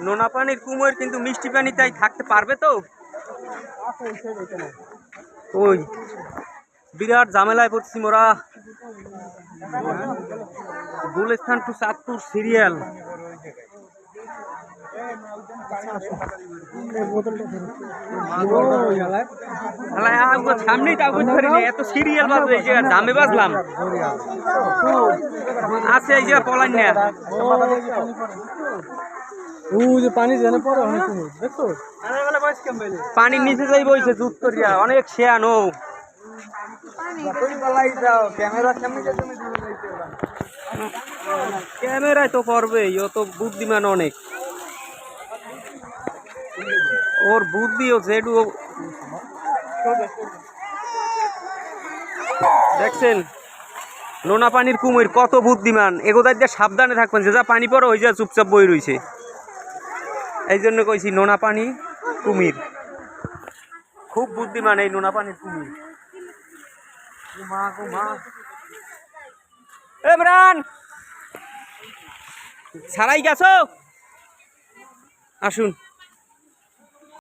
নোনা পানির কুমোর কিন্তু মিষ্টি পানি তাই থাকতে পারবে তো? ওই, বিরাট ঝামেলায় পড়ছি মোরা। গুলেস্থান টু চাঁদপুর সিরিয়াল দামে বাজলাম আছে এই পানির নিচে যাই বইছে জুত করিয়া অনেক শেয়ানো কেমনি ক্যামেরায় তো করবেই ও তো বুদ্ধিমান অনেক। ওর বুদ্ধি ও জেডু দেখছেন? নোনা পানির কুমির কত বুদ্ধিমান। এগোদার দিয়ে সাবধানে থাকবেন, যে যা পানি পড়ে ওই যা চুপচাপ বই রইছে। এই জন্য কইছি নোনা পানি কুমির। খুব বুদ্ধিমান এই নোনা পানির কুমির। মা ছাড়াই গেছো? আসুন।